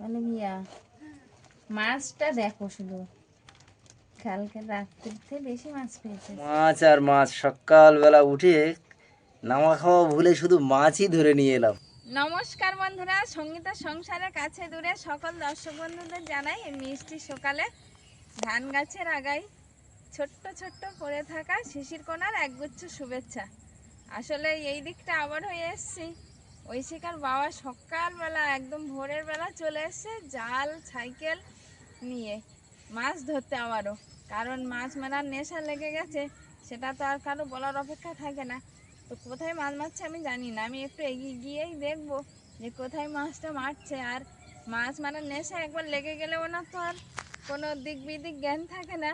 বলে গিয়া মাছটা দেখো শুধু। কালকে রাত্রিতে বেশি মাছ পেয়েছে। মাছ আর মাছ সকালবেলা উঠে নামা খাওয়া ভুলে শুধু মাছই ধরে নিয়ে এলাম। নমস্কার বন্ধুরা সঙ্গীতা সংসারের কাছে দূরে সকল দর্শক বন্ধুদের জানাই মিষ্টি সকালে ধান গাছের আগায় ছোট্ট ছোট্ট পড়ে থাকা শিশির কোনার একগুচ্ছ শুভেচ্ছা। আসলে এই দিকটা আবার হয়ে এসছি। ঐশিকার বাবা সকালবেলা, একদম ভোরের বেলা চলে এসছে জাল, সাইকেল নিয়ে মাছ ধরতে আবারও। কারণ মাছ মারার নেশা লেগে গেছে, সেটা তো আর কারও বলার অপেক্ষা থাকে না। তো কোথায় মাছ মারছে আমি জানি না, আমি একটু এগিয়ে গিয়েই দেখব যে কোথায় মাছটা মারছে। আর মাছ মারার নেশা একবার লেগে গেলে ওনার তো আর কোনো দিক বিদিক জ্ঞান থাকে না।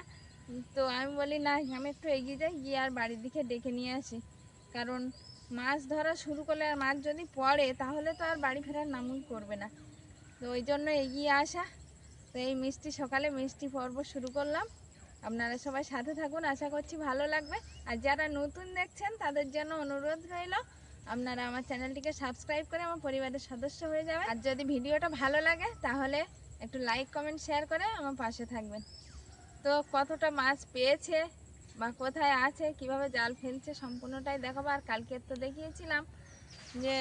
তো আমি বলি, না, আমি একটু এগিয়ে যাই, গিয়ে আর বাড়ির দিকে ডেকে নিয়ে আসি। কারণ মাছ ধরা শুরু করলে আর মাছ যদি পড়ে, তাহলে তো আর বাড়ি ফেরার নামই করবে না। তো ওই জন্য এগিয়ে আসা। তো এই মিষ্টি সকালে মিষ্টি পর্ব শুরু করলাম। আপনারা সবাই সাথে থাকুন, আশা করছি ভালো লাগবে। আর যারা নতুন দেখছেন, তাদের জন্য অনুরোধ রইল, আপনারা আমার চ্যানেলটিকে সাবস্ক্রাইব করে আমার পরিবারের সদস্য হয়ে যাবেন। আর যদি ভিডিওটা ভালো লাগে, তাহলে একটু লাইক, কমেন্ট, শেয়ার করে আমার পাশে থাকবেন। তো কতটা মাছ পেয়েছে বা কোথায় আছে কীভাবে জাল ফেলছে সম্পূর্ণটাই দেখাবো। আর কালকে তো দেখিয়েছিলাম যে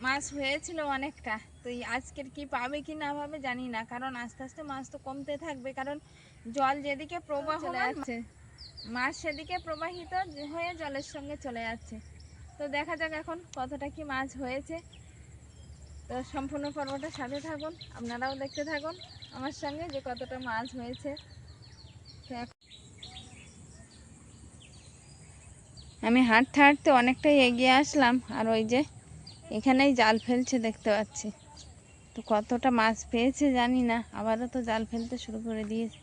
মাছ হয়েছিল অনেকটা। তো আজকের কি পাবে কি না পাবে জানি না কারণ আস্তে আস্তে মাছ তো কমতে থাকবে। কারণ জল যেদিকে প্রবাহ যাচ্ছে। মাছ সেদিকে প্রবাহিত হয়ে জলের সঙ্গে চলে যাচ্ছে। তো দেখা যাক এখন কতটা কি মাছ হয়েছে। তো সম্পূর্ণ পর্বটা সাথে থাকুন আপনারাও দেখতে থাকুন আমার সঙ্গে যে কতটা মাছ হয়েছে তো এখন- আমি হাঁটতে হাঁটতে অনেকটাই এগিয়ে আসলাম, আর ওই যে এখানেই জাল ফেলছে দেখতে পাচ্ছি। তো কতটা মাছ পেয়েছে জানি না, আবারও তো জাল ফেলতে শুরু করে দিয়েছে।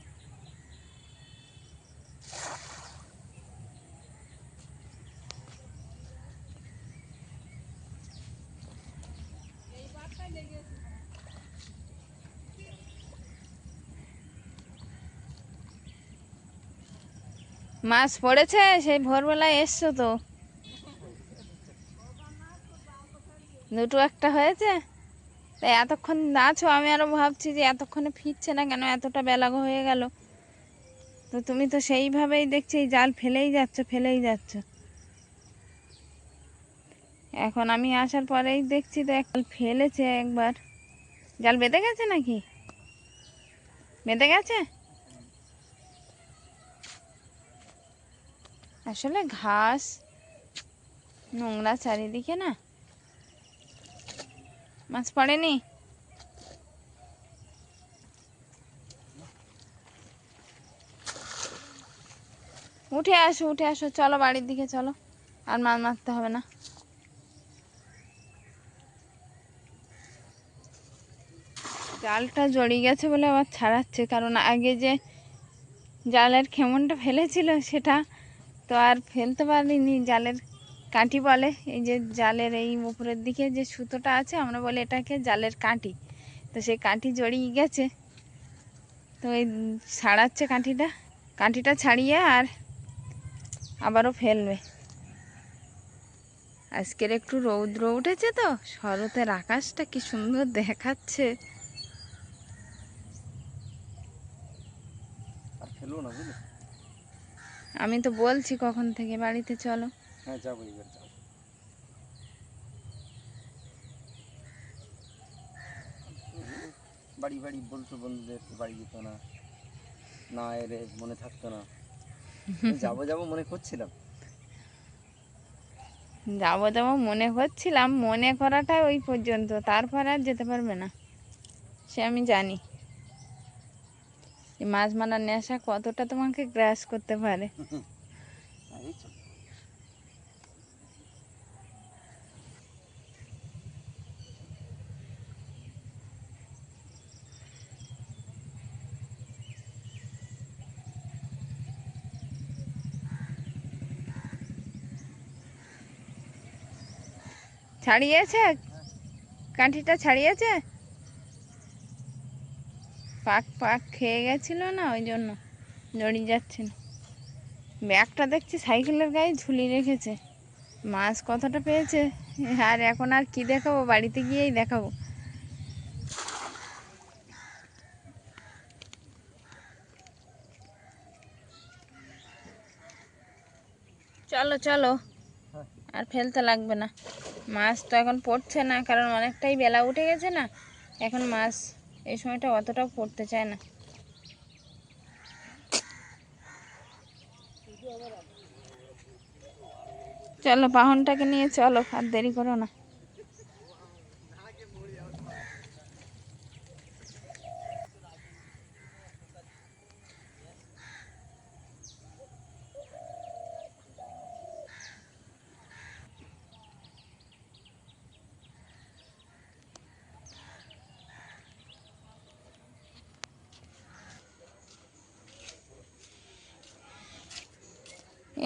মাছ পড়েছে, সেই ভোরবেলায় এসছো তো। দুটো একটা হয়েছে? তাই এতক্ষণ আছো, আমি আরও ভাবছি যে এতক্ষণে ফিরছে না কেন, এতটা বেলা হয়ে গেল। তো তুমি তো সেইভাবেই দেখছি জাল ফেলেই যাচ্ছ ফেলেই যাচ্ছ। এখন আমি আসার পরেই দেখছি তো এক ফেলেছে একবার। জাল বেঁধে গেছে নাকি? বেঁধে গেছে? আসলে ঘাস, নোংরা চারিদিকে না। মাছ পড়েনি? উঠে আসো উঠে আসো, চলো বাড়ির দিকে চলো। আর মাছ মারতে হবে না। জালটা জড়িয়ে গেছে বলে আবার ছাড়াচ্ছে, কারণ আগে যে জালের খেমনটা ফেলেছিল, সেটা তো আর ফেলতে পারিনি, জালের কাঁটি বলে। এই যে জালের এই উপরের দিকে যে সুতোটা আছে, আমরা বলি এটাকে জালের কাঁটি। তো সেই কাঁটি জড়িয়ে গেছে। তো এই ছাড়াচ্ছে কাঁটিটা। কাঁটিটা ছাড়িয়ে আর আবারও ফেলবে। আজকের একটু রৌদ্র উঠেছে তো, শরতের আকাশটা কি সুন্দর দেখাচ্ছে। না আমি তো বলছি কখন থেকে বাড়িতে চলো। হ্যাঁ যাব এবার যাব। বাড়ি বাড়ি বলতো বন্ধুদের বাড়ি যেত না। না এলে মনে থাকতো না। যাব যাব মনে করছিলাম। যাব যাব মনে করছিলাম মনে করাটা ওই পর্যন্ত। তারপর আর যেতে পারবে না। সে আমি জানি। মাছ মারার নেশা কতটা তোমাকে গ্রাস করতে পারে? ছাড়িয়েছে? কাঠিটা ছাড়িয়েছে? পাক পাক খেয়ে গেছিল না, ওই জন্য দড়িয়ে যাচ্ছে না। ব্যাগটা দেখছি সাইকেলের গায়ে ঝুলি রেখেছে। মাছ কতটা পেয়েছে? আর এখন আর কি দেখাবো? বাড়িতে গিয়েই দেখাবো। চলো চলো। আর ফেলতে লাগবে না। মাছ তো এখন পড়ছে না, কারণ অনেকটাই বেলা উঠে গেছে না। এখন মাছ এই সময়টা অতটাও পড়তে চায় না। চলো বাহনটাকে নিয়ে চলো আর দেরি করো না।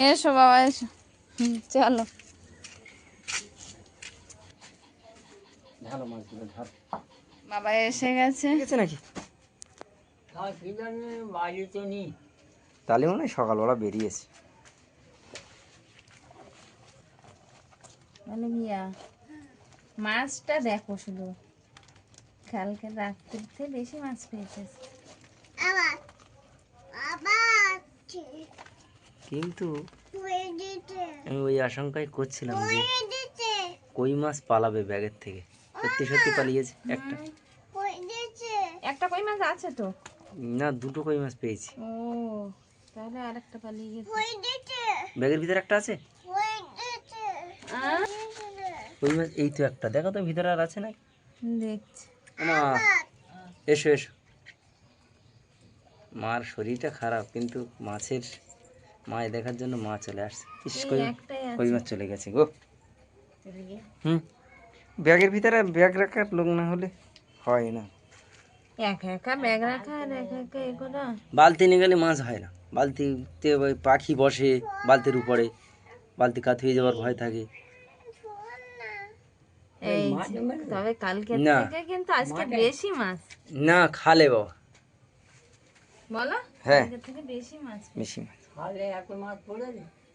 এসো বাবা এসো। চলো। ভালো মাছগুলো ধর বাবা এসে গেছে। আছে নাকি? তাহলে মনে হয় সকালবেলা বেরিয়েছে। গিয়া মাছটা দেখো শুধু। কালকে রাত্রিতে বেশি মাছ পেয়েছে কিন্তু আমি ওই আশঙ্কাই করছিলাম যে কই মাছ পালাবে ব্যাগের থেকে? সত্যি সত্যি পালিয়েছে। একটা। একটা কই মাছ আছে তো? না দুটো কই মাছ পেয়েছি। ও তাহলে আরেকটা পালিয়ে গেছে। ব্যাগের ভিতরে একটা আছে? কই মাছ? এই তো একটা। দেখো তো ভিতরে আর আছে না দেখছি। মা এসো এসো। মার শরীরটা খারাপ কিন্তু মাছের মায় দেখার জন্য মা চলে আসছে। ইস, কই কই মাছ চলে গেছে গো। হুম। ব্যাগের ভিতরে ব্যাগ রাখার লোক না হলে হয় না। একা একা ব্যাগ রাখা আর একা একা এ বালতি নিয়ে গেলে মাছ হয় না। বালতিতে ওই পাখি বসে বালতির উপরে। বালতি কাত হয়ে যাওয়ার ভয় থাকে। এই যে, তবে কালকে না। থেকে কিন্তু আজকে বেশি মাছ। না খালে বাবা। বলো? হ্যাঁ। বেশি মাছ। বেশি মাছ।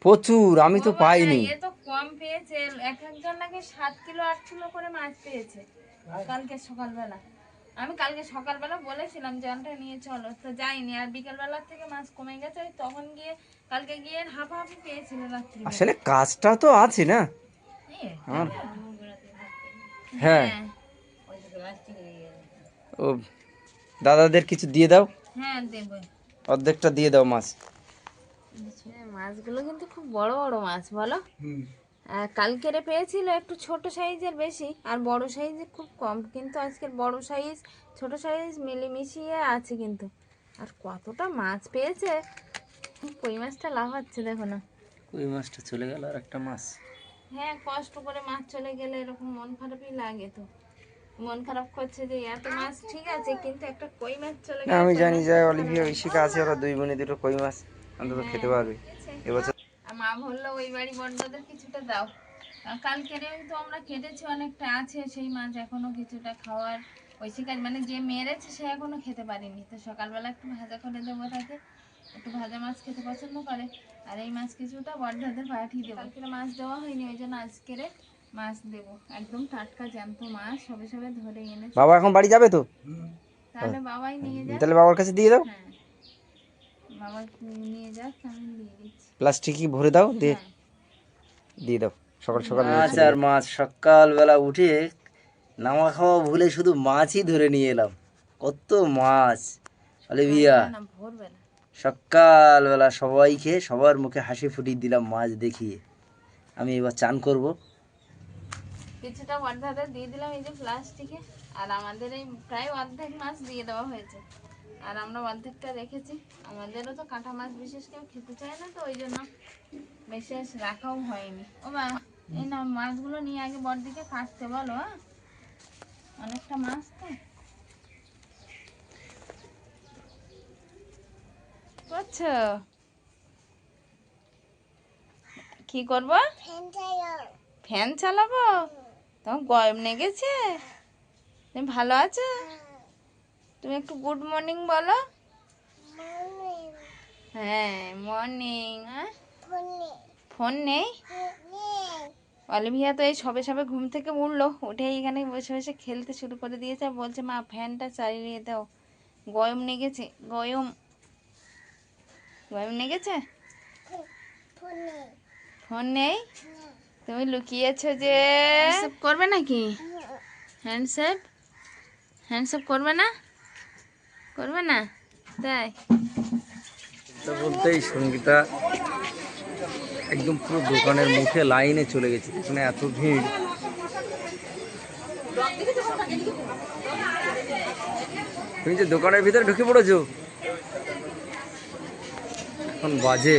প্রচুর আমি তো পাইনি। এ তো কম পেয়েছে। এক একজন নাকি সাত কিলো আট কিলো করে মাছ পেয়েছে। কালকে সকালবেলা। আমি কালকে সকালবেলা বলেছিলাম জলটা নিয়ে চলো। তো যাইনি। আর বিকেলবেলার থেকে মাছ কমে গেছে। তখন গিয়ে কালকে গিয়ে হাফাহাফি পেয়েছিল রাত্রি আসলে কাজটা তো আছে না? হ্যাঁ। ও দাদাদের কিছু দিয়ে দাও। হ্যাঁ দেবো। অর্ধেকটা দিয়ে দাও মাছ। হ্যাঁ, মাছগুলো কিন্তু খুব বড় বড় মাছ বলো? আর কালকেরে পেয়েছিল একটু ছোট সাইজের বেশি আর বড় সাইজে খুব কম কিন্তু আজকের বড় সাইজ ছোট সাইজ মিলিমিশিয়ে আছে কিন্তু। আর কতটা মাছ পেয়েছে? কই মাছটা লাফাচ্ছে দেখো না। কই মাছটা চলে গেল আর একটা মাছ? হ্যাঁ কষ্ট করে মাছ চলে গেলে এরকম মন খারাপই লাগে তো। মন খারাপ করছে যে এত মাছ ঠিক আছে কিন্তু একটা কই মাছ চলে গেলে আমি জানি মাছ যে অলিভিয়া ঐশিকা আছে ওরা দুই বোনে দুটো কই মাছ অন্তত খেতে পারবে। পেয়েছে। এবছর মা বলল ওই বাড়ি বড়দাদের কিছুটা দাও। আর তো আমরা কেটেছি অনেকটা আছে সেই মাছ এখনও কিছুটা খাওয়ার। ওই শিকার মানে যে মেরেছে সে এখনও খেতে পারেনি। তো সকালবেলা একটু ভাজা করে দেবো তাকে। একটু ভাজা মাছ খেতে পছন্দ করে। আর এই মাছ কিছুটা বড়দাদের পাঠিয়ে দেবো। কালকেরে মাছ দেওয়া হয়নি ওই জন্য আজকেরে মাছ দেবো। একদম টাটকা জ্যান্ত মাছ সবে সবে ধরে এনে বাবা এখন বাড়ি যাবে তো? তাহলে বাবাই নিয়ে তাহলে বাবার কাছে দিয়ে দাও। হ্যাঁ। বাবা নিয়ে যাক আমি দিয়ে দিচ্ছি। প্লাস্টিকই ভরে দাও দিয়ে দিয়ে দাও। সকাল সকাল মাছ আর মাছ সকালবেলা উঠে নামা খাওয়া ভুলে শুধু মাছই ধরে নিয়ে এলাম। কত মাছ। অলিভিয়া সকালবেলা সবাইকে সবার মুখে হাসি ফুটিয়ে দিলাম মাছ দেখিয়ে। আমি এবার চান করব। কিছুটা অর্ধাতে দিয়ে দিলাম এই যে প্লাস্টিকে আর আমাদের এই প্রায় অর্ধেক মাছ দিয়ে দেওয়া হয়েছে। আর আমরা অর্ধেকটা রেখেছি আমাদেরও তো কাঁটা মাছ বিশেষ কেউ খেতে চায় না তো ওই জন্য বিশেষ রাখাও হয়নি। ও মা এই না মাছগুলো নিয়ে আগে বড়দিকে কাটতে বলো হ্যাঁ? অনেকটা মাছ তো। করছ? কি করব? ফ্যান চালাবো? তোমার গরম লেগেছে? তুমি ভালো আছো? তুমি একটু গুড মর্নিং বলো। হ্যাঁ মর্নিং হ্যাঁ? ফোন। নেই? অলিভিয়া তো এই সবে সবে ঘুম থেকে উঠল উঠে এখানে বসে বসে খেলতে শুরু করে দিয়েছে বলছে মা ফ্যানটা চালিয়ে দাও। গরম লেগেছে গরম গরম লেগেছে ফোন নেই। তুমি লুকিয়েছো যে করবে নাকি? হ্যান্ডসেপ? হ্যান্ডসেপ করবে না? করবে না? তাই? বলতেই সঙ্গীতা, একদম পুরো দোকানের মুখে লাইনে চলে গেছে, এখানে এত ভিড়। তুমি যে দোকানের ভিতরে ঢুকে পড়েছো? এখন বাজে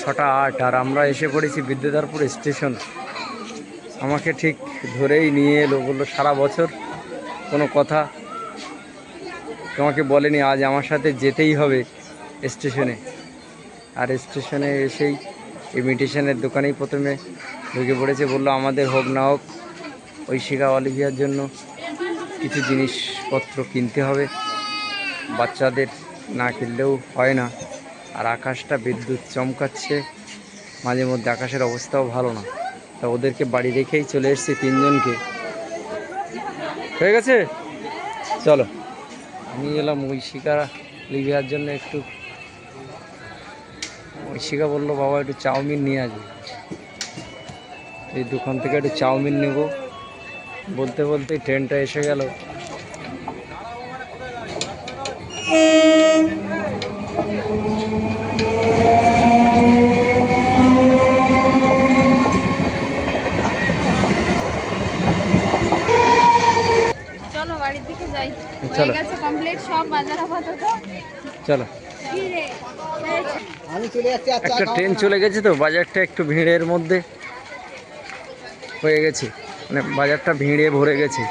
ছটা আট, আর আমরা এসে পড়েছি বিদ্যাধরপুর স্টেশন। আমাকে ঠিক ধরেই নিয়ে এলো, বলল, সারা বছর কোনো কথা তোমাকে বলেনি, আজ আমার সাথে যেতেই হবে স্টেশনে। আর স্টেশনে এসেই ইমিটেশনের দোকানেই প্রথমে ঢুকে পড়েছে, বলল আমাদের হোক না হোক ঐশিকা অলিভিয়ার জন্য কিছু জিনিসপত্র কিনতে হবে। বাচ্চাদের না কিনলেও হয় না। আর আকাশটা বিদ্যুৎ চমকাচ্ছে, মাঝে মধ্যে আকাশের অবস্থাও ভালো না। তা ওদেরকে বাড়ি রেখেই চলে এসেছি তিনজনকে। হয়ে গেছে? চলো। আমি এলাম ঐশিকা লিভিয়ার জন্য একটু। ঐশিকা বলল, বাবা, একটু চাউমিন নিয়ে আসবে। এই দোকান থেকে একটু চাউমিন নেব। বলতে বলতে ট্রেনটা এসে গেল চলো বাড়ির দিকে যাই হয়ে চলো। কমপ্লিট সব বাজার আপাতত। চলো। একটা ট্রেন চলে গেছে তো বাজারটা একটু ভিড়ের মধ্যে হয়ে গেছে। মানে বাজারটা ভিড়ে ভরে গেছে।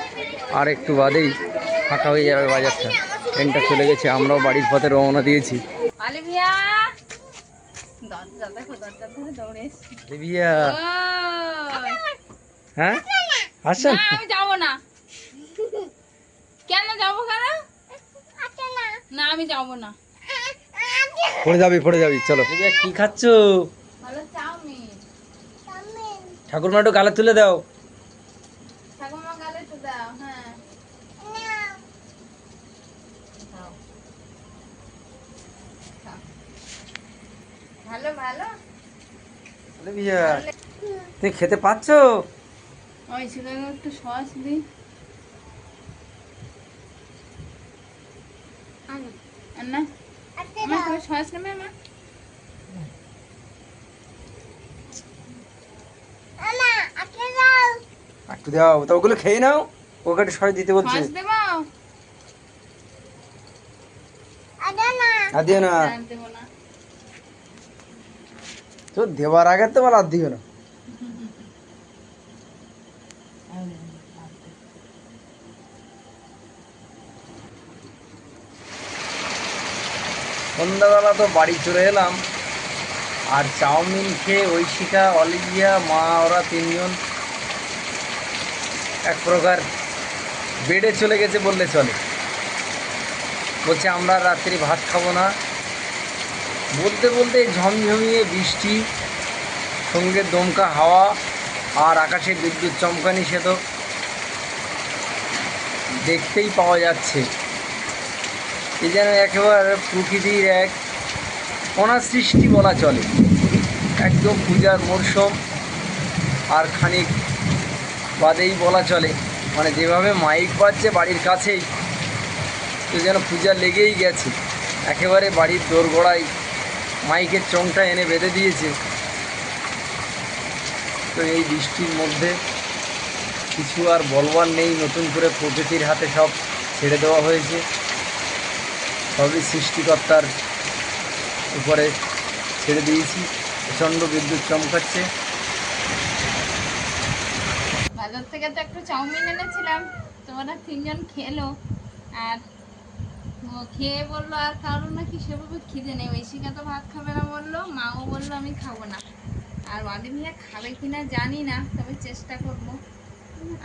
আর একটু বাদেই ফাঁকা হয়ে যাবে বাজারটা। ট্রেনটা চলে গেছে আমরাও বাড়ির পথে রওনা দিয়েছি। হ্যাঁ? দরজা দেখো দরজা ধরে দৌড়ে এসছি লিভিয়া ওই। হ্যাঁ আসেন না আমি যাব না কেন যাব কেন না আমি যাব না। পড়ে যাবি পড়ে যাবি চলো। কি খাচ্ছ? ঠাকুরমা একটু গালে তুলে দাও। হ্যাঁ। ভালো ভালো। তুমি খেতে পাচ্ছ? ওই একটু সস দিই। একটু দাও তো ওগুলো খেয়ে নাও ওকে একটু সয় দিতে বলছে সস আর দিও না তো দেওয়ার আগে তো বলা আর দিও না সন্ধ্যাবেলা তো বাড়ি চলে এলাম। আর চাউমিন খেয়ে ঐশিকা, অলিভিয়া, মা, ওরা তিনজন এক প্রকার বেডে চলে গেছে বললে চলে। বলছে, আমরা রাত্রি ভাত খাব না। বলতে বলতে ঝমঝমিয়ে বৃষ্টি, সঙ্গে দমকা হাওয়া আর আকাশে বিদ্যুৎ চমকানি সে তো দেখতেই পাওয়া যাচ্ছে। এ যেন একেবারে প্রকৃতির এক অনাসৃষ্টি বলা চলে। একদম পূজার মরশুম আর খানিক বাদেই বলা চলে। মানে যেভাবে মাইক বাজছে বাড়ির কাছেই, তো যেন পূজা লেগেই গেছে। একেবারে বাড়ির দোরগোড়ায় মাইকের চংটা এনে বেঁধে দিয়েছে। তো এই বৃষ্টির মধ্যে কিছু আর বলবার নেই, নতুন করে প্রকৃতির হাতে সব ছেড়ে দেওয়া হয়েছে। সবই সৃষ্টিকর্তার উপরে ছেড়ে দিয়েছি। প্রচণ্ড বিদ্যুৎ চমকাচ্ছে। বাজার থেকে তো একটু চাউমিন এনেছিলাম। তোমরা তিনজন খেলো। আর খেয়ে বলল, আর কারও নাকি সেভাবে খিদে নেই। ঐশিকা তো ভাত খাবে না বলল, মাও বলল, আমি খাব না। আর অলিভিয়া খাবে কিনা জানি না, তবে চেষ্টা করব।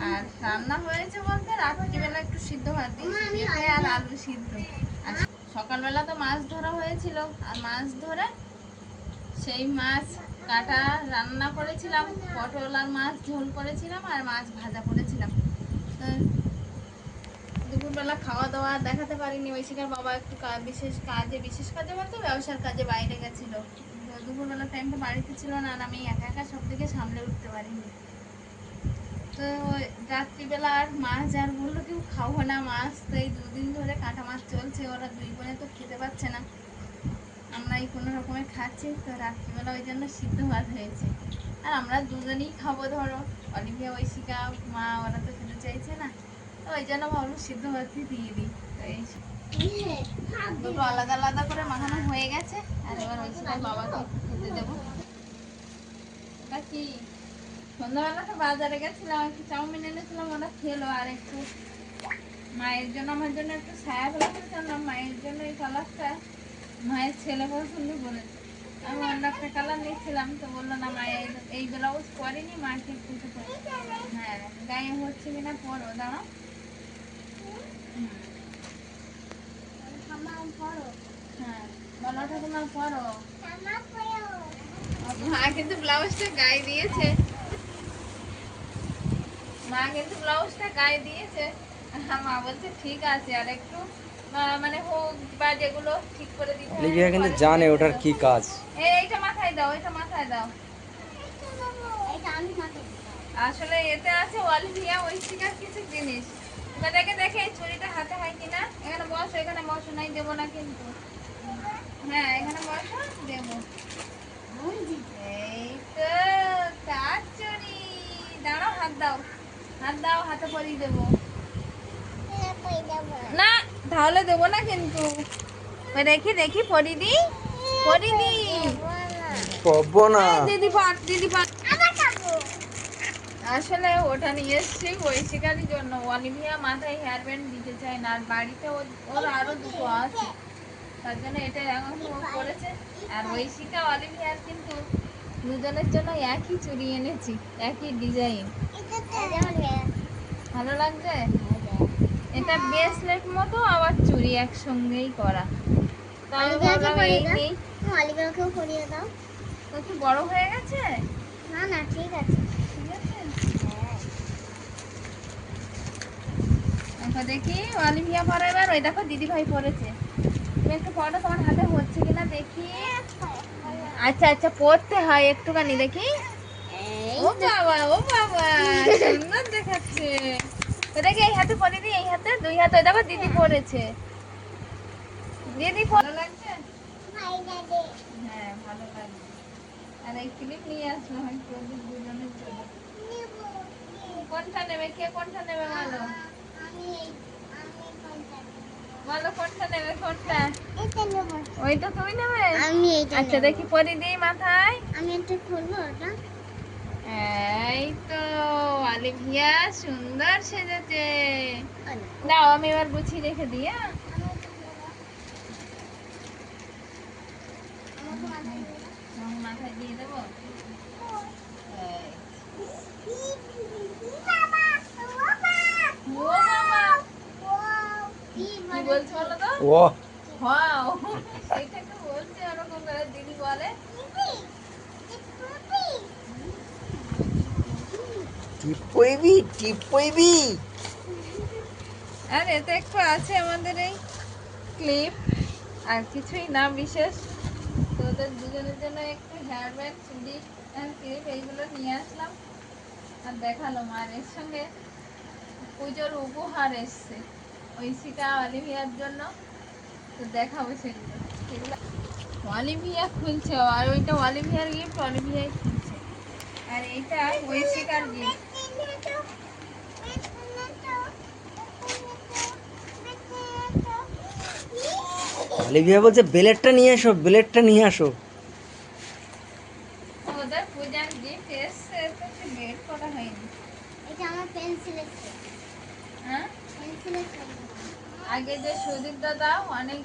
আর রান্না হয়েছে বলতে রাত্রিবেলা একটু সিদ্ধ ভাত পেঁপে আর আলু সিদ্ধ। সকালবেলা তো মাছ ধরা হয়েছিল, আর মাছ ধরে সেই মাছ কাটা রান্না করেছিলাম, পটল আর মাছ ঝোল করেছিলাম, আর মাছ ভাজা করেছিলাম। দুপুরবেলা খাওয়া দাওয়া দেখাতে পারিনি ঐশিকার বাবা একটু বিশেষ কাজে বিশেষ কাজে বলতে ব্যবসার কাজে বাইরে গেছিল। তো দুপুরবেলা টাইমটা বাড়িতে ছিল না, আর আমি একা একা সব দিকে সামলে উঠতে পারিনি। তো রাত্রিবেলা আর মাছ আর বলল কেউ খাব না মাছ। তো এই দুদিন ধরে কাঁটা মাছ চলছে, ওরা দুই বোনে তো খেতে পাচ্ছে না। আমরা এই কোনো রকমে খাচ্ছি, তো রাত্রিবেলা ওই জন্য সিদ্ধ ভাত হয়েছে। আর আমরা দুজনেই খাব ধরো। অলিভিয়া ঐশিকা, মা, ওরা তো খেতে চাইছে না। তো ওই জন্য ভাবলো সিদ্ধ ভাতই দিয়ে দিই। তো এই দুটো আলাদা আলাদা করে মাখানো হয়ে গেছে। আর এবার ঐশিকার বাবাকে খেতে দেবো। এটা কি? সন্ধ্যাবেলা তো বাজারে গেছিলাম একটু চাউমিন এনেছিলাম ওরা খেলো আর একটু মায়ের জন্য আমার জন্য একটু ছায়া ফেলা করেছিলাম মায়ের জন্য এই কালারটা মায়ের ছেলে পছন্দ করেছে। আমি অন্য একটা কালার নিয়েছিলাম তো বলল না মা এই- ব্লাউজ পরেনি মাকে একটু হ্যাঁ গায়ে হচ্ছে কিনা পরো দাঁড়াও। হ্যাঁ বলো ঠাকুমা পরো। মা কিন্তু ব্লাউজটা গায়ে দিয়েছে। মা কিন্তু ব্লাউজটা গায়ে দিয়েছে। মা বলছে ঠিক আছে আর একটু মানে হোক বা যেগুলো ঠিক করে দিতে লিভিয়া কিন্তু জানে ওটার কি কাজ। এই, এইটা মাথায় দাও এটা মাথায় দাও। আসলে এতে আছে অলিভিয়া ঐশিকার কিছু জিনিস। এবার দেখে দেখে এই ছুরিটা হাতে হয় কিনা। এখানে বসো এখানে বসো নাই দেবো না কিন্তু। হ্যাঁ এখানে বসো দেবো। এই তো কাজ চুরি দাঁড়াও হাত দাও। হাত দাও হাতে পরিয়ে দেবো। না তাহলে দেবো না কিন্তু। ওই দেখি দেখি পরি দি পরি দি পাবো না দিদি পাট দিদি পাট আসলে ওটা নিয়ে এসছি ঐশিকারই জন্য। অলিভিয়া মাথায় হেয়ার ব্যান্ড দিতে চায় না আর বাড়িতে ওর ওর আরও দুটো আছে। তার জন্য এটা এখন করেছে। আর ঐশিকা অলিভিয়ার কিন্তু দুজনের জন্য একই চুড়ি এনেছি একই ডিজাইন ভালো লাগছে? এটা ব্রেসলেট মতো আবার চুড়ি একসঙ্গেই করা। তো আমি অলিভিয়াকে ভাবলাম পরিয়ে এই দাও। নেই মালিকাকেও পরিয়ে দাও। তো কি বড় হয়ে গেছে? না না ঠিক আছে। ঠিক আছে? দেখো দেখি অলিভিয়া পরে এবার ওই দেখো দিদি ভাই পড়েছে তুমি একটু পড়ো তোমার হাতে হচ্ছে কিনা দেখি। আচ্ছা আচ্ছা পড়তে হয় একটুখানি দেখি। ও বাবা ও বাবা সুন্দর দেখাচ্ছে। তো এই হাতে পরে দিই এই হাতে দুই হাতে ওই দেখো দিদি পড়েছে। দিদি ভালো লাগছে? হ্যাঁ ভালো লাগছে। আর এই ক্লিপ নিয়ে আসলাম ওদের দুজনের জন্য। কোনটা নেবে? কে কোনটা নেবে বলো? বলো কোনটা নেবে কোনটা ওইটা তুমি নেবে? আমি আচ্ছা দেখি পরি দিই মাথায়। আমি একটু খুলবো ওটা। এই তো সুন্দর সেজেছে। আমি এবার গুছিয়ে রেখে দিই হ্যাঁ আমার মাথায় দিয়ে দেবো এই। ও বাবা কি বলছো বলো তো ও। টিপ পইবি টিপ পইবি আর এতে একটু আছে আমাদের এই ক্লিপ আর কিছুই না বিশেষ। তো ওদের দুজনের জন্য একটু হেয়ার ব্যান্ড চুড়ি আর ক্লিপ এইগুলো নিয়ে আসলাম। আর দেখাল মার এর সঙ্গে পুজোর উপহার এসছে ঐশিকা অলিভিয়ার জন্য। তো দেখাবো সেগুলো। সেগুলো অলিভিয়া খুলছে, আর ওইটা অলিভিয়ার গিফট অলিভিয়াই খুলছে। আর এইটা ঐশিকার গিফট অলিভিয়া বলছে, ব্লেডটা নিয়ে আসো, ব্লেডটা নিয়ে আসো ওদের পূজার গিফট এসছে তো সে বের করা হয়নি এটা আমার পেন্সিলের হ্যাঁ পেন্সিলের আগে যে সুদীপ দাদা অনেক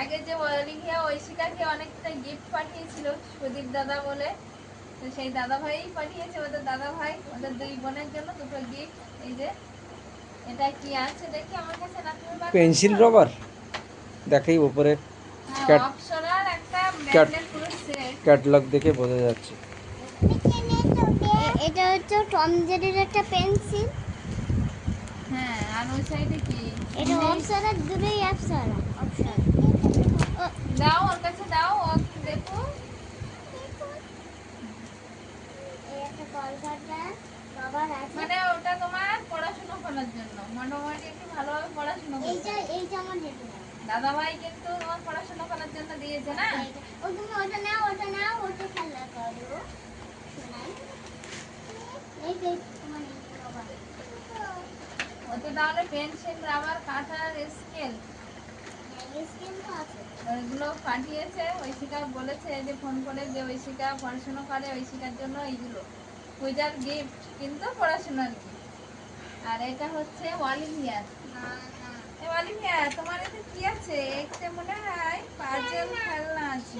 আগে যে অলিভিয়া ঐশিকাকে অনেকটা গিফট পাঠিয়েছিল সুদীপ দাদা বলে তো সেই দাদা ভাই পাঠিয়েছে ওদের দাদা ভাই ওদের দুই বোনের জন্য দুটো গিফট এই যে এটা কি আছে দেখি আমার কাছে না তুমি বার পেন্সিল? রবার? দেখাই উপরে। হ্যাঁ, ক্যাট- অপ্সরার একটা ব্র্যান্ডের পুরো সেট ক্যাটলগ দেখে বোঝা যাচ্ছে। এটা হচ্ছে টম জেরির একটা পেন্সিল। হ্যাঁ আর ওই সাইডে কি? এটা দুটোই দাও ওর কাছে দাও ও দেখো এই একটা কলকাতা বাবার আছে মানে ওটা তোমার পড়াশোনা করার জন্য। মোটামুটি একটু ভালোভাবে পড়াশোনা এইটা এইটা আমার দাদা ভাই কিন্তু তোমার পড়াশোনা করার জন্য দিয়েছে না? ও তুমি ওটা নাও ওটা নাও ওটা খেলা করো। শোনাই। এই যে তোমার এই বাবা। ওতে তাহলে পেন্সিল রাবার কাটার স্কেল। এই স্কিন তো আছে। ওইগুলো পাঠিয়েছে ঐশিকা বলেছে যে ফোন করে যে ঐশিকা পড়াশোনা করে ঐশিকার জন্য এইগুলো। পূজার গিফট কিন্তু পড়াশোনার গিফট আর এটা হচ্ছে ওয়ালিমিয়ার অলিভিয়া তোমার এতে কি আছে? একটা মনে হয় পাজল খেলনা আছে।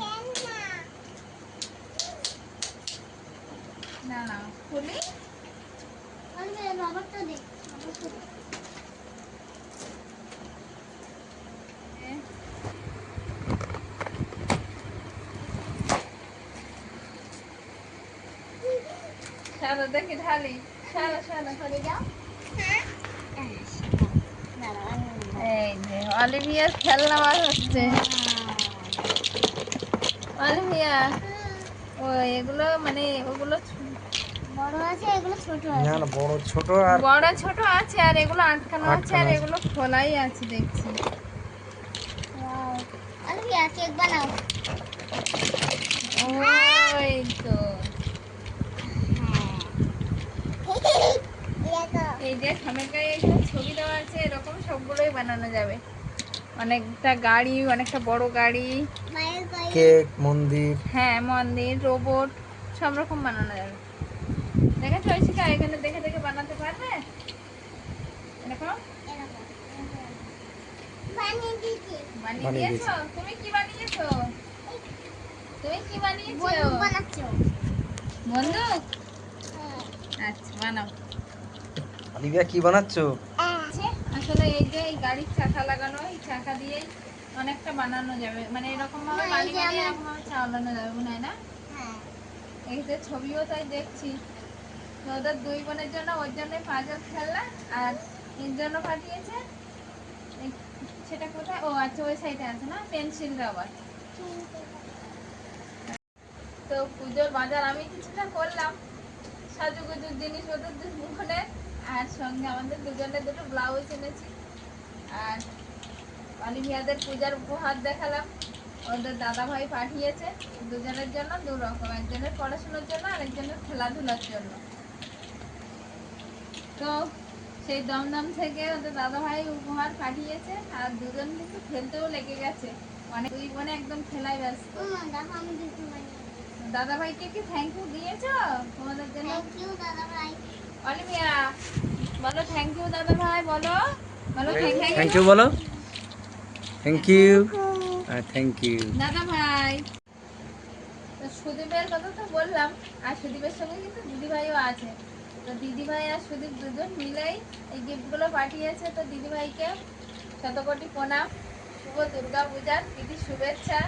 না না, খুলি। আমি বাবারটা দেখ বাবারটা দেখ দেখি ঢালি। সারা সারা। সরে যাও এই যে অলিভিয়ার খেলনা হচ্ছে। অলিভিয়া ও এগুলো মানে ওগুলো বড় আছে এগুলো ছোট আছে। না বড় ছোট আর বড় ছোট আছে আর এগুলো আটকানো আছে আর এগুলো খোলাই আছে দেখছি। আলবিয়া কেক বানাও। ওই তো। এই যে খামের গায়ে এখানে ছবি দেওয়া আছে এরকম সবগুলোই বানানো যাবে। অনেকটা গাড়ি অনেকটা বড় গাড়ি। কেক মন্দির। হ্যাঁ মন্দির রোবট সব রকম বানানো যাবে। দেখেছ ঐশিকা এখানে দেখে দেখে বানাতে পারবে? এরকম? এরকম বানিয়ে দিয়েছি। বানিয়ে বানিয়ে দিয়েছ? তুমি কি বানিয়েছো? তুমি কি বানিয়েছো? বন্দুক বন্দুক? আচ্ছা বানাও। অলিভিয়া কি বানাচ্ছো? আসলে এই যে এই গাড়ির চাকা লাগানো এই চাকা দিয়েই অনেকটা বানানো যাবে। মানে এরকম ভাবে এই বানিয়ে বানিয়ে এরকম ভাবে চালানো যাবে মনে হয় না? হ্যাঁ। এই যে ছবিও তাই দেখছি। ওদের দুই বোনের জন্য ওর জন্য পাঁচল খেলনা আর এর জন্য পাঠিয়েছে সেটা কোথায়? ও আচ্ছা ওই সাইডে আছে না? পেন্সিল রাবার তো পুজোর বাজার আমি কিছুটা করলাম। সাজুগুজুর জিনিস ওদের আর সঙ্গে আমাদের দুজনের দুটো ব্লাউজ এনেছি। আর অলিভিয়াদের পূজার উপহার দেখালাম। ওদের দাদা ভাই পাঠিয়েছে দুজনের জন্য দু রকম একজনের পড়াশোনার জন্য আর একজনের খেলাধুলার জন্য। তো সেই দমদম থেকে ওদের দাদা ভাই উপহার পাঠিয়েছে আর দুজন কিন্তু খেলতেও লেগে গেছে। অনেক দুই বোনে একদম খেলায় ব্যস্ত। মামা দেখো আমি দাদা ভাইকে কি থ্যাংক ইউ দিয়েছ? তোমাদের জন্য থ্যাংক দাদা বলো থ্যাংক ইউ দাদা ভাই বলো। বলো থ্যাংক থ্যাংক ইউ ইউ বলো। থ্যাংক ইউ থ্যাংক ইউ দাদা ভাই। তো সুদীপের কথা তো বললাম আর সুদীপের সঙ্গে কিন্তু দিদি ভাইও আছে। তো দিদি ভাই আর সুদীপ দুজন মিলেই এই গিফটগুলো পাঠিয়েছে। তো দিদি ভাইকে শতকোটি প্রণাম। শুভ দুর্গা পূজার দিদি শুভেচ্ছা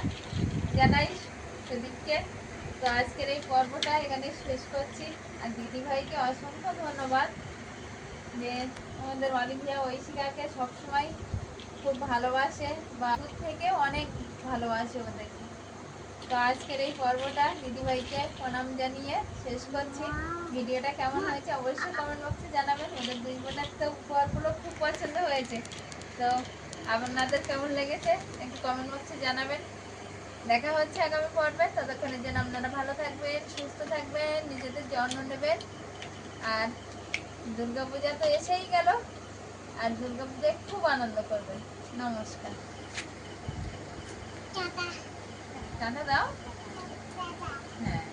জানাই সুদীপকে। তো আজকের এই পর্বটা এখানে শেষ করছি। আর দিদি ভাইকে অসংখ্য ধন্যবাদ যে আমাদের অলিভিয়া ঐশিকাকে সবসময় খুব ভালোবাসে বা দূর থেকে অনেক ভালোবাসে ওদেরকে। তো আজকের এই পর্বটা দিদিভাইকে প্রণাম জানিয়ে শেষ করছি। ভিডিওটা কেমন হয়েছে অবশ্যই কমেন্ট বক্সে জানাবেন। ওদের দুই বোনের তো উপহারগুলো খুব পছন্দ হয়েছে। তো আপনাদের কেমন লেগেছে একটু কমেন্ট বক্সে জানাবেন। দেখা হচ্ছে আগামী পর্বে। ততক্ষণের যেন আপনারা ভালো থাকবেন সুস্থ থাকবেন নিজেদের যত্ন নেবেন। আর দুর্গাপূজা তো এসেই গেল। আর দুর্গাপূজায় খুব আনন্দ করবেন। নমস্কার। টাটা। টাটা দাও। হ্যাঁ।